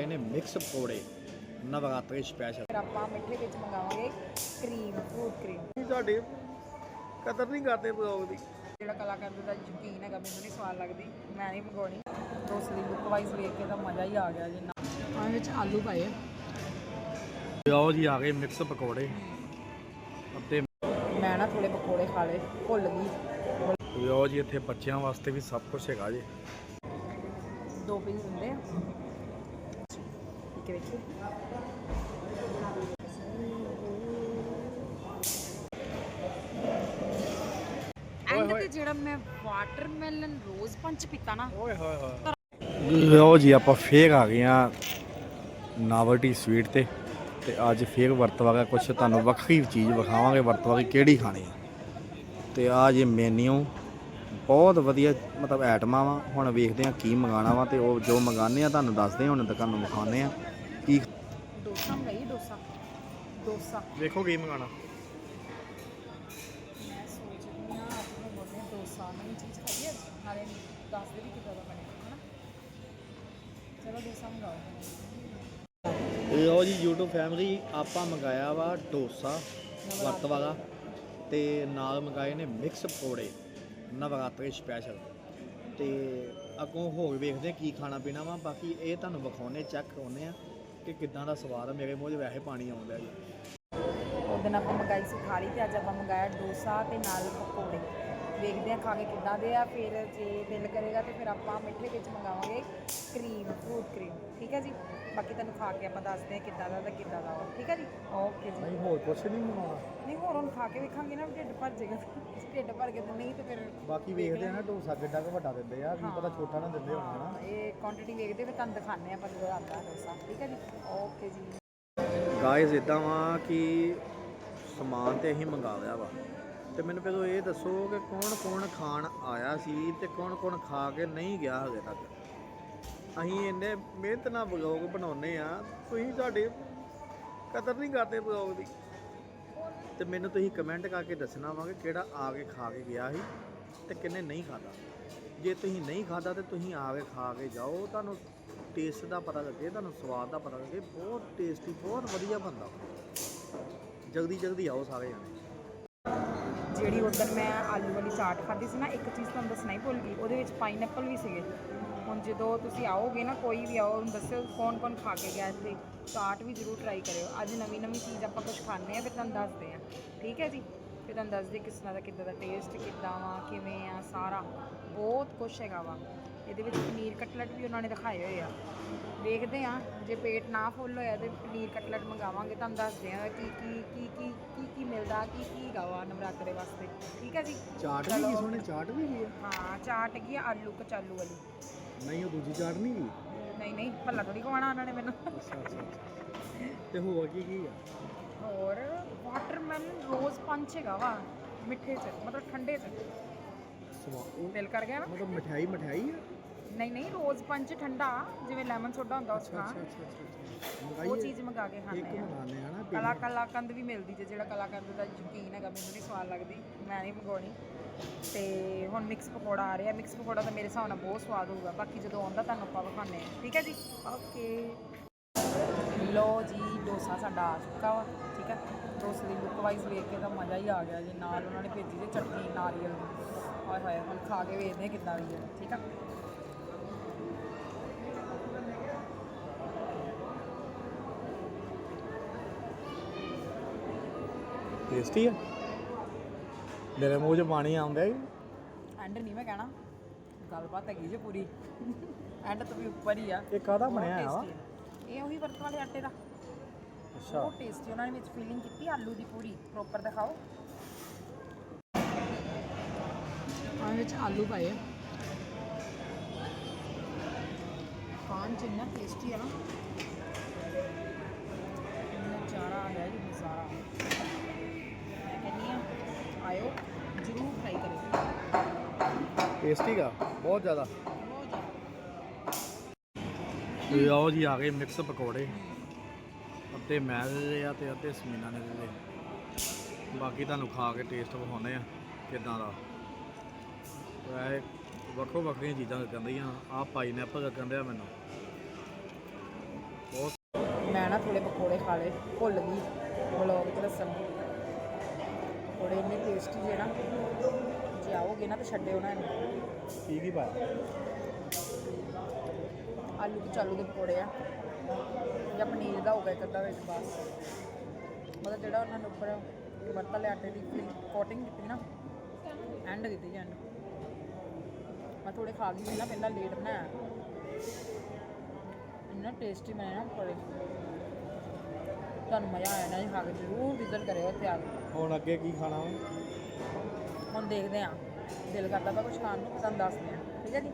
ਮੰਗਾਏ ਨੇ ਮਿਕਸ ਪਕੌੜੇ। ਨਵਰਾਤਰੀ ਸਪੈਸ਼ਲ ਫਿਰ ਆਪਾਂ ਮਿੱਠੇ ਵਿੱਚ ਮੰਗਾਵਾਂਗੇ ਕਰੀਮ ਫਰੂਟ ਕਰੀਮ ਤੁਹਾਡੇ ਕਦਰ ਨਹੀਂ ਕਰਦੇ ਬਲੌਗ ਦੀ। ਜਿਹੜਾ ਕਲਾਕਾਰ ਦਾ ਯਕੀਨ ਹੈਗਾ ਮੈਨੂੰ ਨਹੀਂ ਸਵਾਦ ਲੱਗਦੀ। ਮੈਂ ਨਹੀਂ ਮੰਗਾਉਣੀ ਤਾਂ ਉਸ ਦੀ ਲੁੱਕ ਵਾਈਜ਼ ਵੇਖ ਕੇ ਤਾਂ ਮਜ਼ਾ ਹੀ ਆ ਗਿਆ ਜੀ। ਨਾ ਵਿੱਚ ਆਲੂ ਪਾਏ ਆ। ਆਓ ਜੀ ਆ ਗਏ ਮਿਕਸ ਪਕੌੜੇ। ਅਤੇ ਮੈਂ ਨਾ ਥੋੜੇ ਪਕੌੜੇ ਖਾ ਲਏ ਭੁੱਲ ਗਈ। ਆਓ ਜੀ ਇੱਥੇ ਬੱਚਿਆਂ ਵਾਸਤੇ ਵੀ ਸਭ ਕੁਝ ਹੈਗਾ ਜੀ। ਦੋ ਪੀਸ ਦਿੰਦੇ ਆ। ਹੈ ਵੇਖੀ। ਐਂਡ ਤੇ ਜਿਹੜਾ ਮੈਂ ਵਾਟਰਮੈਲਨ ਰੋਜ਼ ਪੰਚ ਪੀਤਾ ਨਾ। ਓਏ ਹੋਏ ਹੋਏ। ਲਓ ਜੀ ਆਪਾਂ ਫੇਰ ਆ ਗਏ ਆ ਨਾਵਲਟੀ ਸਵੀਟ ਤੇ। ਤੇ ਅੱਜ ਫੇਰ ਵਰਤਵਾਗਾ ਕੁਝ ਤੁਹਾਨੂੰ ਵੱਖਰੀ ਚੀਜ਼ ਵਿਖਾਵਾਂਗੇ ਵਰਤਵਾਗੇ ਕਿਹੜੀ ਖਾਣੀ ਹੈ ਤੇ ਆ ਜੇ ਮੈਨੂ ਬਹੁਤ ਵਧੀਆ ਮਤਲਬ ਆਈਟਮਾਂ ਵਾ। ਹੁਣ ਵੇਖਦੇ ਆ ਕੀ ਮੰਗਾਣਾ ਵਾ ਤੇ ਉਹ ਜੋ ਮੰਗਾਣੇ ਆ ਤੁਹਾਨੂੰ ਦੱਸਦੇ ਹੁਣ ਤੱਕ ਤੁਹਾਨੂੰ ਵਿਖਾਉਂਦੇ ਆ ਕੀ? ਡੋਸਾ ਮੰਗਾਈ ਡੋਸਾ। ਡੋਸਾ। ਵੇਖੋ ਕੀ ਮੰਗਾਣਾ ਮੈਂ ਸੋਚਦੀ ਹਾਂ ਅੱਜ ਮੈਂ ਬੋਲਦੇ ਡੋਸਾ। ਨਵੀਂ ਚੀਜ਼ ਖਾਈ ਹੈ? ਨਾਲੇ ਦੱਸ ਦੇ ਵੀ ਕਿੱਦਾਂ ਦਾ ਬਣਿਆ ਹਨਾ? ਚਲੋ ਡੋਸਾ ਮੰਗਾਓ। ਲਓ ਜੀ YouTube ਫੈਮਿਲੀ ਆਪਾਂ ਮੰਗਾਇਆ ਵਾ ਡੋਸਾ ਵਰਤਵਾਗਾ ਤੇ ਨਾਲ ਮੰਗਾਏ ਨੇ ਮਿਕਸ ਪਕੌੜੇ ਨਵਰਾਤਰੀ ਸਪੈਸ਼ਲ ਤੇ ਅੱਗੋਂ ਹੋਰ ਵੇਖਦੇ ਕੀ ਖਾਣਾ ਪੀਣਾ ਵਾ। ਬਾਕੀ ਇਹ ਤੁਹਾਨੂੰ ਵਿਖਾਉਣੇ ਚੈੱਕ ਕਰਾਉਨੇ ਆ। ਕਿ ਕਿੱਦਾਂ ਦਾ ਸਵਾਦ ਆ, ਮੇਰੇ ਮੂੰਹ 'ਚ ਵੈਸੇ ਪਾਣੀ ਆਉਂਦਾ ਜੀ। ਉਸ ਦਿਨ ਆਪਾਂ ਮੰਗਾਈ ਸੀ ਖਾਲੀ ਤੇ, ਅੱਜ ਆਪਾਂ ਮੰਗਾਇਆ ਡੋਸਾ ਤੇ ਨਾਲ ਪਕੌੜੇ। ਵੇਖਦੇ ਆ ਖਾ ਕੇ ਕਿੱਦਾਂ ਦੇ ਆ ਫਿਰ ਜੇ ਦਿਲ ਕਰੇਗਾ ਤੇ ਫਿਰ ਆਪਾਂ ਮਿੱਠੇ ਵਿੱਚ ਮੰਗਾਵਾਂਗੇ ਕਰੀਮ ਫਰੂਟ ਕਰੀਮ ਠੀਕ ਹੈ ਜੀ? ਬਾਕੀ ਤੁਹਾਨੂੰ ਖਾ ਕੇ ਆਪਾਂ ਦੱਸਦੇ ਆ ਕਿੱਦਾਂ ਦਾ ਤੇ ਕਿੱਦਾਂ ਦਾ ਵਾ ਠੀਕ ਹੈ ਜੀ? ਓਕੇ ਜੀ। ਨਹੀਂ ਹੋਰ ਕੁਛ ਨਹੀਂ ਮੰਗਾਉਣਾ। ਨਹੀਂ ਹੋਰ ਹੁਣ ਖਾ ਕੇ ਵੇਖਾਂਗੇ ਨਾ ਵੀ ਢਿੱਡ ਭਰ ਜਾਏਗਾ ਢਿੱਡ ਭਰ ਤੇ ਨਹੀਂ ਤੇ ਫਿਰ ਬਾਕੀ ਵੇਖਦੇ ਆ ਨਾ ਡੋਸਾ ਕਿੱਡਾ ਕੁ ਵੱਡਾ ਦਿੰਦੇ ਆ ਕੀ ਪਤਾ ਛੋਟਾ ਨਾ ਦਿੰਦੇ ਹੋਣਾ ਹਾਂ, ਇਹ ਕੁਆਂਟੀਟੀ ਵੇਖਦੇ ਫਿਰ ਤੁਹਾਨੂੰ ਦਿਖਾਣੇ ਆਪਾਂ ਜਦੋਂ ਆਉਂਦਾ ਡੋਸਾ ਠੀਕ ਹੈ ਜੀ? ਓਕੇ ਜੀ। ਗਾਇਜ਼ ਇਦਾਂ ਵਾ ਕਿ ਸਮਾਨ ਤੇ ਅਸੀਂ ਮੰਗਾ ਲਿਆ ਵਾ। ਤੇ ਮੈਨੂੰ ਪਹਿਲਾਂ ਇਹ ਦੱਸੋ ਕਿ ਕੌਣ ਕੌਣ ਖਾਣ ਆਇਆ ਸੀ ਤੇ ਕੌਣ ਕੌਣ ਖਾ ਕੇ ਨਹੀਂ ਗਿਆ ਹਜੇ ਤੱਕ। ਅਸੀਂ ਇੰਨੇ ਮਿਹਨਤ ਨਾਲ ਬਲੌਗ ਬਣਾਉਨੇ ਆ, ਤੁਸੀਂ ਸਾਡੇ ਕਦਰ ਨਹੀਂ ਕਰਦੇ ਬਲੌਗ ਦੀ। ਤੇ ਮੈਨੂੰ ਤੁਸੀਂ ਕਮੈਂਟ ਕਰਕੇ ਦੱਸਣਾ ਵਾ ਕਿ ਕਿਹੜਾ ਆ ਕੇ ਖਾ ਕੇ ਗਿਆ ਸੀ ਤੇ ਕਿੰਨੇ ਨਹੀਂ ਖਾਦਾ ਜੇ ਤੁਸੀਂ ਨਹੀਂ ਖਾਦਾ ਤੇ ਤੁਸੀਂ ਆ ਕੇ ਖਾ ਕੇ ਜਾਓ, ਤੁਹਾਨੂੰ ਟੇਸਟ ਦਾ ਪਤਾ ਲੱਗੇ, ਤੁਹਾਨੂੰ ਸਵਾਦ ਦਾ ਪਤਾ ਲੱਗੇ, ਬਹੁਤ ਟੇਸਟੀ ਬਹੁਤ ਵਧੀਆ ਬਣਦਾ। ਜਲਦੀ ਜਲਦੀ ਆਓ ਸਾਰੇ ਜਣੇ। ਜਿਹੜੀ ਉਦੋਂ ਮੈਂ ਆਲੂ ਵਾਲੀ ਚਾਟ ਖਾਧੀ ਸੀ ਨਾ, ਇੱਕ ਚੀਜ਼ ਤੁਹਾਨੂੰ ਦੱਸਣਾ ਹੀ ਭੁੱਲ ਗਈ, ਉਹਦੇ ਵਿੱਚ ਪਾਈਨਐਪਲ ਵੀ ਸੀਗੇ। ਹੁਣ ਜਦੋਂ ਤੁਸੀਂ ਆਓਗੇ ਨਾ, ਕੋਈ ਵੀ ਆਓ ਉਹਨੂੰ ਦੱਸਿਓ ਕੌਣ ਕੌਣ ਖਾ ਕੇ ਗਿਆ ਇੱਥੇ। ਚਾਟ ਵੀ ਜ਼ਰੂਰ ਟਰਾਈ ਕਰਿਓ। ਅੱਜ ਨਵੀਂ ਨਵੀਂ ਚੀਜ਼ ਆਪਾਂ ਕੁਝ ਖਾਂਦੇ ਆ ਫਿਰ ਤੁਹਾਨੂੰ ਦੱਸਦੇ ਆ ਠੀਕ ਹੈ ਜੀ? ਫਿਰ ਤੁਹਾਨੂੰ ਦੱਸਦੇ ਕਿਸ ਤਰ੍ਹਾਂ ਦਾ, ਕਿੱਦਾਂ ਦਾ ਟੇਸਟ ਕਿੱਦਾਂ ਵਾ, ਕਿਵੇਂ ਆ ਸਾਰਾ। ਬਹੁਤ ਕੁਝ ਹੈਗਾ ਵਾ। ਇਹਦੇ ਵਿੱਚ ਪਨੀਰ ਕਟਲਟ ਵੀ ਉਹਨਾਂ ਨੇ ਦਿਖਾਏ ਹੋਏ ਆ। ਵੇਖਦੇ ਆ ਜੇ ਪੇਟ ਨਾ ਫੁੱਲ ਹੋਇਆ ਤੇ ਪਨੀਰ ਕਟਲਟ ਮੰਗਾਵਾਂਗੇ ਤੁਹਾਨੂੰ ਦੱਸਦੇ ਆ ਕੀ ਕੀ ਕੀ ਕੀ ਕੀ ਕੀ ਮਿਲਦਾ ਕੀ ਕੀ ਹੈਗਾ ਵਾ ਨਵਰਾਤਰੇ ਵਾਸਤੇ। ਠੀਕ ਹੈ ਜੀ? ਚਾਟ ਵੀ ਕੀ ਸੋਹਣੇ ਚਾਟ ਵੀ ਆ। ਹਾਂ ਚਾਟ ਹੈਗੀ ਆ ਆਲੂ ਕਚਾਲੂ ਵਾਲੀ। ਨਹੀਂ ਉਹ ਦੂਜੀ ਚਾਟ ਨਹੀਂ ਕੀ ਨਹੀਂ ਨਹੀਂ ਭੱਲਾ ਥੋੜੀ ਖਵਾਣਾ ਉਹਨਾਂ ਨੇ ਮੈਨੂੰ। ਅੱਛਾ ਅੱਛਾ ਅੱਛਾ। ਤੇ ਹੋਰ ਕੀ ਕੀ ਆ? ਹੋਰ ਵਾਟਰਮੈਲਨ ਰੋਜ਼ ਪੰਚ ਹੈਗਾ ਵਾ ਮਿੱਠੇ ਚ ਮਤਲਬ ਠੰਡੇ ਚ। ਸਵਾ ਉਹ ਦਿਲ ਕਰ ਗਿਆ ਨਾ? ਮਤਲਬ ਮਠਿਆਈ ਮਠਿਆਈ ਆ? ਨਹੀਂ ਨਹੀਂ ਰੋਜ਼ ਪੰਚ ਠੰਡਾ ਜਿਵੇਂ ਲੈਮਨ ਸੋਡਾ ਹੁੰਦਾ ਉਸ ਤਰ੍ਹਾਂ ਉਹ ਚੀਜ਼ ਮੰਗਾ ਕੇ ਖਾਂਦੇ ਆ। ਹਨਾ ਕਲਾ ਕਲਾਕੰਦ ਵੀ ਮਿਲਦੀ ਜੇ ਜਿਹੜਾ ਕਲਾਕੰਦ ਦਾ ਯਕੀਨ ਹੈਗਾ ਮੈਨੂੰ ਨਹੀਂ ਸਵਾਦ ਲੱਗਦੀ ਮੈਂ ਨਹੀਂ ਮੰਗਾਉਣੀ। ਤੇ ਹੁਣ ਮਿਕਸ ਪਕੌੜਾ ਆ ਰਿਹਾ ਮਿਕਸ ਪਕੌੜਾ ਤਾਂ ਮੇਰੇ ਹਿਸਾਬ ਨਾਲ ਬਹੁਤ ਸਵਾਦ ਹੋਊਗਾ ਬਾਕੀ ਜਦੋਂ ਆਉਂਦਾ ਤੁਹਾਨੂੰ ਆਪਾਂ ਵਿਖਾਉਂਦੇ ਆ। ਠੀਕ ਹੈ ਜੀ? ਓਕੇ। ਲੋ ਜੀ ਡੋਸਾ ਸਾਡਾ ਆ ਚੁੱਕਾ ਵਾ ਠੀਕ ਹੈ? ਡੋਸੇ ਦੀ ਲੁੱਕ ਵਾਈਜ਼ ਵੇਖ ਕੇ ਤਾਂ ਮਜ਼ਾ ਹੀ ਆ ਗਿਆ ਜੀ ਨਾਲ ਉਹਨਾਂ ਨੇ ਭੇਜੀ ਤੇ ਚਟਨੀ ਨਾਰੀਅਲ ਦੀ। ਹਾਏ ਹਾਏ ਹੁਣ ਖਾ ਕੇ ਵੇਖਦੇ ਕਿੱਦਾਂ ਦੀ ਹੈ ਠੀਕ ਆ ਟੇਸਟੀ ਆ। ਮੇਰੇ ਮੂੰਹ 'ਚ ਪਾਣੀ ਆਉਂਦਾ ਹੈ ਐਂਡ ਨਹੀਂ ਮੈਂ ਕਹਿਣਾ। ਗੱਲਬਾਤ ਹੈਗੀ ਜੇ ਪੂਰੀ। ਐਂਡ ਤੋਂ ਵੀ ਉੱਪਰ ਹੀ ਆ। ਇਹ ਕਾਹਦਾ ਬਹੁਤ ਬਣਿਆ ਆ tasty ਆ। ਇਹ ਉਹੀ ਵਰਤ ਵਾਲੇ ਆਟੇ ਦਾ। ਅੱਛਾ। ਬਹੁਤ ਟੇਸਟੀ ਉਹਨਾਂ ਨੇ ਵਿੱਚ ਫੀਲਿੰਗ ਕੀਤੀ ਆਲੂ ਦੀ ਪੂਰੀ। ਪ੍ਰੋਪਰ ਦਿਖਾਓ। ਹਾਂ ਵਿੱਚ ਆਲੂ ਪਾਏ ਆ। ਖਾਣ ਚ ਇੰਨਾ ਟੇਸਟੀ ਹੈ ਨਾ। ਇੰਨਾ ਚਾਰਾ ਆ ਗਿਆ ਜੀ ਨਜ਼ਾਰਾ ਆ ਆਇਓ ਜ਼ਰੂਰ ਟਰਾਈ ਕਰਿਓ। ਟੇਸਟੀ ਗਾ ਬਹੁਤ ਜ਼ਿਆਦਾ। ਬਹੁਤ ਜ਼ਿਆਦਾ। ਤੇ ਆਓ ਜੀ ਆ ਗਏ ਮਿਕਸ ਪਕੌੜੇ। ਅੱਧੇ ਮੈਂ ਦੇ ਆ ਤੇ ਅੱਧੇ ਸਮੀਨਾ ਨੇ ਦੇ। ਬਾਕੀ ਤੁਹਾਨੂੰ ਖਾ ਕੇ ਟੇਸਟ ਵਿਖਾਉਂਦੇ ਆ ਕਿਦਾਂ ਦਾ। ਵੈਸੇ ਵੱਖੋ ਵੱਖਰੀਆਂ ਚੀਜ਼ਾਂ ਲੱਗਣ ਦੀਆਂ ਆ ਪਾਈਨਐਪਲ ਲੱਗਣ ਡਿਆ ਮੈਨੂੰ। ਮੈਂ ਨਾ ਥੋੜੇ ਪਕੌੜੇ ਖਾ ਲਏ ਭੁੱਲ ਗਈ। ਵਲੌਗ 'ਚ ਦੱਸਣ। ਪਕੌੜੇ ਇੰਨੇ ਟੇਸਟੀ ਜੇ ਨਾ ਜੇ ਆਓਗੇ ਨਾ ਤਾਂ ਛੱਡਿਓ ਨਾ ਇਹਨੂੰ। ਕੀ ਕੀ ਪਾਇਆ? ਆਲੂ ਤੇ ਚਾਲੂ ਦੇ ਪਕੌੜੇ ਆ। ਜਾਂ ਪਨੀਰ ਦਾ ਹੋਗਾ ਇੱਕ ਅੱਧਾ ਵਿੱਚ ਬਸ। ਮਤਲਬ ਜਿਹੜਾ ਉਹਨਾਂ ਨੇ ਉੱਪਰ ਵਰਤਾ ਲਿਆ ਆਟੇ ਦੀ ਕੋਟਿੰਗ ਕੀਤੀ ਨਾ ਐਂਡ ਕੀਤੀ ਜਾਂ ਮੈਂ ਥੋੜੇ ਖਾ ਗਈ ਨਾ ਪਹਿਲਾਂ ਲੇਟ ਬਣਾਇਆ। ਇੰਨਾ ਟੇਸਟੀ ਬਣਿਆ ਨਾ ਪਕੌੜੇ। ਤੁਹਾਨੂੰ ਮਜ਼ਾ ਆਇਆ ਨਾ ਜੀ ਖਾ ਕੇ ਜ਼ਰੂਰ ਵਿਜ਼ਿਟ ਕਰਿਓ ਇੱਥੇ ਆ ਕੇ। ਹੁਣ ਅੱਗੇ ਕੀ ਖਾਣਾ ਵਾ? ਹੁਣ ਦੇਖਦੇ ਆਂ ਦਿਲ ਕਰਦਾ ਤਾਂ ਕੁਝ ਖਾਣ ਨੂੰ ਤੁਹਾਨੂੰ ਦੱਸਦੇ ਆਂ ਠੀਕ ਹੈ ਜੀ?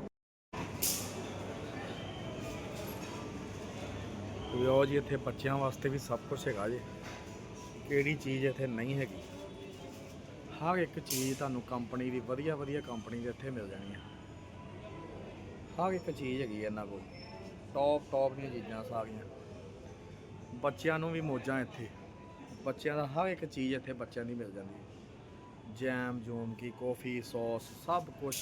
ਲਓ ਜੀ ਇੱਥੇ ਬੱਚਿਆਂ ਵਾਸਤੇ ਵੀ ਸਭ ਕੁਝ ਹੈਗਾ ਜੇ। ਕਿਹੜੀ ਚੀਜ਼ ਇੱਥੇ ਨਹੀਂ ਹੈਗੀ? ਹਰ ਇੱਕ ਚੀਜ਼ ਤੁਹਾਨੂੰ ਕੰਪਨੀ ਦੀ ਵਧੀਆ ਵਧੀਆ ਕੰਪਨੀ ਦੇ ਇੱਥੇ ਮਿਲ ਜਾਣੀ ਆ। ਹਰ ਇੱਕ ਚੀਜ਼ ਹੈਗੀ ਆ ਇਹਨਾਂ ਕੋਲ। ਟੌਪ ਟੌਪ ਦੀਆਂ ਚੀਜ਼ਾਂ ਸਾਰੀਆਂ। ਬੱਚਿਆਂ ਨੂੰ ਵੀ ਮੋਜਾਂ ਇੱਥੇ। ਬੱਚਿਆਂ ਦਾ ਹਰ ਇੱਕ ਚੀਜ਼ ਇੱਥੇ ਬੱਚਿਆਂ ਦੀ ਮਿਲ ਜਾਂਦੀ ਹੈ। ਜੈਮ, ਜੂਮ ਕੀ, ਕੌਫੀ, ਸੌਸ, ਸਭ ਕੁਝ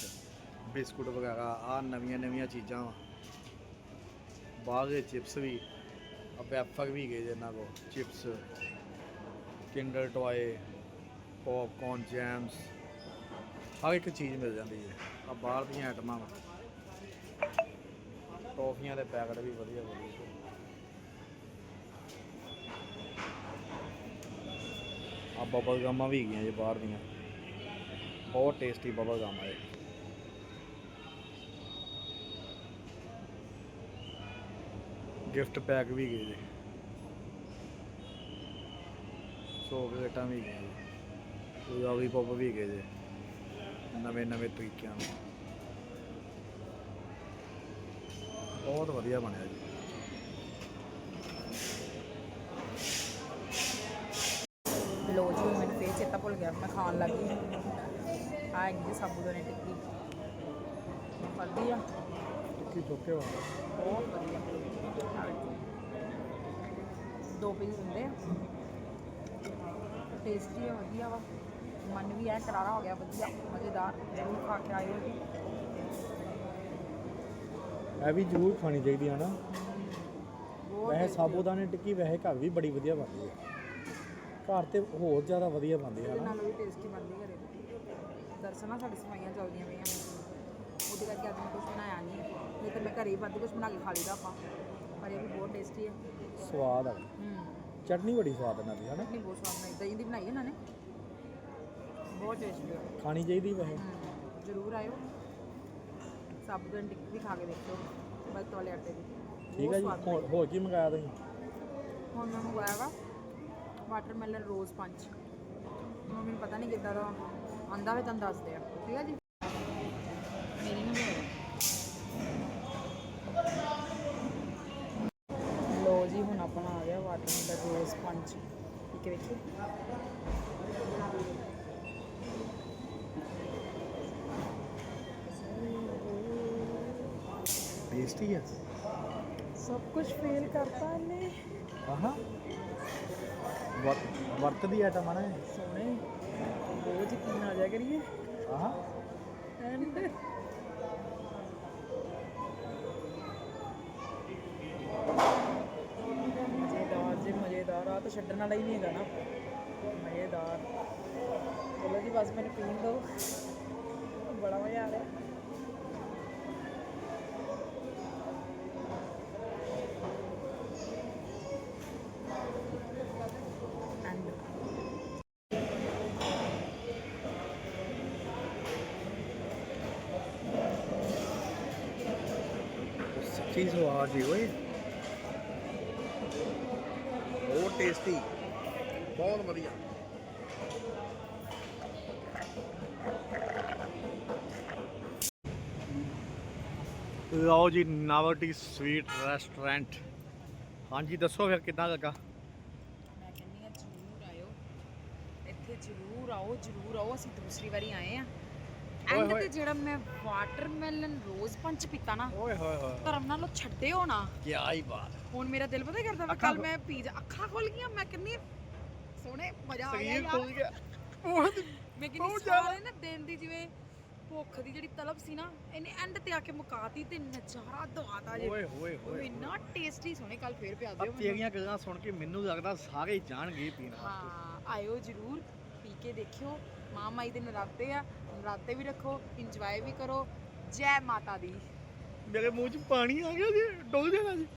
ਬਿਸਕੁਟ ਵਗੈਰਾ ਆ ਨਵੀਆਂ ਨਵੀਆਂ ਚੀਜ਼ਾਂ ਵਾ। ਬਾਅਦ ਦੇ ਚਿਪਸ ਵੀ। ਆ ਵੈਫਰ ਵੀ ਗਏ ਜੇ ਇਹਨਾਂ ਕੋ chips. Kinder toy, popcorn, gems. ਹਰ ਇੱਕ ਚੀਜ਼ ਮਿਲ ਜਾਂਦੀ ਹੈ। ਆ ਬਾਹਰ ਦੀਆਂ ਆਈਟਮਾਂ ਵਾ। ਟੌਫੀਆਂ ਦੇ ਪੈਕਟ ਵੀ ਵਧੀਆ ਵਧੀਆ ਆ ਬਬਲ ਗਮਾਂ ਵੀ ਹੈਗੀਆਂ ਜੇ ਬਾਹਰ ਦੀਆਂ। ਬਹੁਤ ਟੇਸਟੀ ਬਬਲ ਗਮ ਆ ਇਹ। ਗਿਫਟ ਪੈਕ ਵੀ ਗਏ ਜੀ। ਚੋਕਲੇਟਾਂ ਵੀ ਗਏ ਜੀ। ਲੋਲੀ ਵੀ ਗਏ ਜੀ। ਨਵੇਂ ਨਵੇਂ ਤਰੀਕਿਆਂ ਨਾਲ ਬਹੁਤ ਵਧੀਆ ਬਣਿਆ ਜੀ। ਭੁੱਲ ਗਿਆ ਮੈਂ ਖਾਣ ਲੱਗ ਗਈ। ਆ ਹੈਗੀ ਸਾਬੂਦਾਨੇ ਟਿੱਕੀ। ਵਧੀਆ ਕੀ ਚੁੱਕੇ ਵਾ। ਬਹੁਤ ਵਧੀਆ। ਆਹ ਵੇਖੋ। ਦੋ ਪੀਸ ਹੁੰਦੇ ਆ। ਟੇਸਟੀ ਹੈ ਵਧੀਆ ਵਾ। ਮਨ ਵੀ ਐ ਕਰਾਰਾ ਹੋ ਗਿਆ ਵਧੀਆ ਮਜ਼ੇਦਾਰ। ਜ਼ਰੂਰ ਖਾ ਕੇ ਆਇਓ। ਜੀ ਇਹ ਵੀ ਜ਼ਰੂਰ ਖਾਣੀ ਚਾਹੀਦੀ ਹੈ ਨਾ। ਬਹੁਤ ਵੈਸੇ tasty ਸਾਬੂਦਾਨੇ ਟਿੱਕੀ ਵੈਸੇ ਘਰ ਵੀ ਬੜੀ ਵਧੀਆ ਬਣਦੀ ਹੈ ਘਰ ਤੇ ਹੋਰ ਜ਼ਿਆਦਾ ਵਧੀਆ ਬਣਦੀ ਹੈ ਇਹਦੇ ਨਾ ਨਾਲ ਵੀ ਟੇਸਟੀ ਬਣਦੀ ਘਰੇ ਦਰਸਨਾ ਸਾਡੀ ਸਫਾਈਆਂ ਚੱਲਦੀਆਂ ਪਈਆਂ ਉਹਦੇ ਕਰਕੇ ਅੱਜ ਮੈਂ ਕੁਝ ਬਣਾਇਆ ਨਹੀਂ ਨਹੀਂ ਤਾਂ ਮੈਂ ਘਰੇ ਹੀ ਵੱਧ ਕੁਝ ਬਣਾ ਕੇ ਖਾ ਲਈਦਾ ਆਪਾਂ। ਪਰ ਇਹ ਵੀ ਬਹੁਤ ਟੇਸਟੀ ਹੈ ਸਵਾਦ ਆ ਹੂੰ। ਚਟਨੀ ਬੜੀ ਸਵਾਦ ਇਹਨਾਂ ਦੀ ਹੈ ਨਾ ਚਟਨੀ ਬਹੁਤ ਸਵਾਦ ਬਣਾਈ। ਦਹੀਂ ਦੀ ਬਣਾਈ ਇਹਨਾਂ ਨੇ? ਬਹੁਤ ਟੇਸਟੀ ਹੈ ਖਾਣੀ ਚਾਹੀਦੀ ਵੈਸੇ। ਹਮ, ਜ਼ਰੂਰ ਆਇਓ। ਸਾਬੂਦਾਨਾ ਟਿੱਕੀ ਵੀ ਖਾ ਕੇ ਦੇਖਿਓ। ਬਸ ਵਾਲੇ ਆਟੇ ਦੀ। ਠੀਕ ਹੈ ਜੀ। ਬਹੁਤ ਸਵਾਦ ਹੋਰ ਹੋਰ ਕੀ ਮੰਗਾਇਆ ਤੁਸੀਂ? ਹੁਣ ਮੈਂ ਮੰਗਵਾਇਆ ਵਾ ਵਾਟਰਮੈਲਨ ਰੋਜ਼ ਪੰਚ ਮੈਨੂੰ ਪਤਾ ਨਹੀਂ ਕਿੱਦਾਂ ਦਾ ਆਂਦਾ ਹੋਵੇ ਤੁਹਾਨੂੰ ਦੱਸਦੇ ਆ। ਠੀਕ ਹੈ ਜੀ? ਮੇਰੀ ਨੂੰ ਲੋ ਜੀ ਹੁਣ ਆਪਣਾ ਆ ਗਿਆ ਵਾਟਰਮੈਲਨ ਰੋਜ਼ ਪੰਚ ਠੀਕ ਹੈ ਵੇਖੀ ਟੇਸਟੀ ਹੈ ਸਭ ਕੁਝ ਫੇਲ ਕਰਤਾ ਇਹਨੇ। ਆਹਾਂ। ਵਰਤ ਵਰਤਦੀ ਆਈਟਮ ਆ ਨਾ ਇਹ। ਸੋਹਣੇ। ਬਹੁਤ ਯਕੀਨ ਆ ਜਾ ਕਰੀਏ। ਆਹਾਂ ਐਂਡ ਮਜ਼ੇਦਾਰ ਜੀ ਮਜ਼ੇਦਾਰ ਆ ਤਾਂ ਛੱਡਣ ਵਾਲਾ ਹੀ ਨਹੀਂ ਹੈਗਾ ਨਾ। ਮਜ਼ੇਦਾਰ। ਚਲੋ ਜੀ ਬਸ ਮੈਨੂੰ ਪੀਣ ਦਿਓ। ਬੜਾ ਮਜ਼ਾ ਆ ਰਿਹਾ। ਸੱਚੀ ਸਵਾਦ ਜੀ ਓਏ। ਬਹੁਤ ਟੇਸਟੀ ਬਹੁਤ ਵਧੀਆ। ਲਓ ਜੀ ਨਾਵਟੀ ਸਵੀਟ ਰੈਸਟੋਰੈਂਟ ਹਾਂਜੀ, ਦੱਸੋ ਫਿਰ ਕਿੱਦਾਂ ਲੱਗਾ? ਮੈਂ ਕਹਿੰਦੀ ਆ ਜ਼ਰੂਰ ਆਇਓ। ਇੱਥੇ ਜ਼ਰੂਰ ਆਓ ਜ਼ਰੂਰ ਆਓ। ਅਸੀਂ ਦੂਸਰੀ ਵਾਰੀ ਆਏ ਆ ਐਂਡ ਤੇ ਜਿਹੜਾ ਮੈਂ ਵਾਟਰਮੈਲਨ ਰੋਜ਼ ਪੰਚ ਪੀਤਾ ਨਾ ਓਏ ਹੋਏ ਹੋਏ ਧਰਮ ਨਾਲ ਉਹ ਛੱਡੇ ਹੋਣਾ ਕੀ ਆਈ ਬਾਤ। ਹੁਣ ਮੇਰਾ ਦਿਲ ਪਤਾ ਕਰਦਾ ਵਾ ਕੱਲ ਮੈਂ ਪੀ ਜਾ ਅੱਖਾਂ ਖੋਲ ਗਈਆਂ ਮੈਂ ਕਿੰਨੀ ਸੋਹਣੇ ਮਜ਼ਾ ਆ ਗਿਆ ਸਰੀਰ ਖੁੱਲ ਗਿਆ। ਬਹੁਤ ਮੈਂ ਕਿੰਨੀ ਸਾਰੇ ਨਾ ਦਿਨ ਦੀ ਜਿਵੇਂ ਭੁੱਖ ਦੀ ਜਿਹੜੀ ਤਲਬ ਸੀ ਨਾ ਇਹਨੇ ਐਂਡ ਤੇ ਆ ਕੇ ਮੁਕਾਤੀ ਤੇ ਨਜ਼ਾਰਾ ਦਵਾਤਾ ਜੇ। ਓਏ ਹੋਏ ਹੋਏ ਇੰਨਾ ਟੇਸਟੀ ਸੋਹਣੇ ਕੱਲ ਫੇਰ ਪਿਆ ਦਿਓ ਮੈਨੂੰ। ਤੇਰੀਆਂ ਗੱਲਾਂ ਸੁਣ ਕੇ ਮੈਨੂੰ ਲੱਗਦਾ ਸਾਰੇ ਜਾਣਗੇ ਪੀਣਾ ਹਾਂ ਆਇਓ ਜਰੂਰ ਪੀ ਕੇ ਦੇਖਿਓ। ਮਾਂ ਮਾਈ ਦੇ ਨਰਾਤੇ ਆ। ਨਰਾਤੇ ਵੀ ਰੱਖੋ ਇੰਜੋਏ ਵੀ ਕਰੋ। ਜੈ ਮਾਤਾ ਦੀ। ਮੇਰੇ ਮੂੰਹ 'ਚ ਪਾਣੀ ਆ ਗਿਆ ਜੀ ਡੁੱਲ ਜਾਣਾ ਜੀ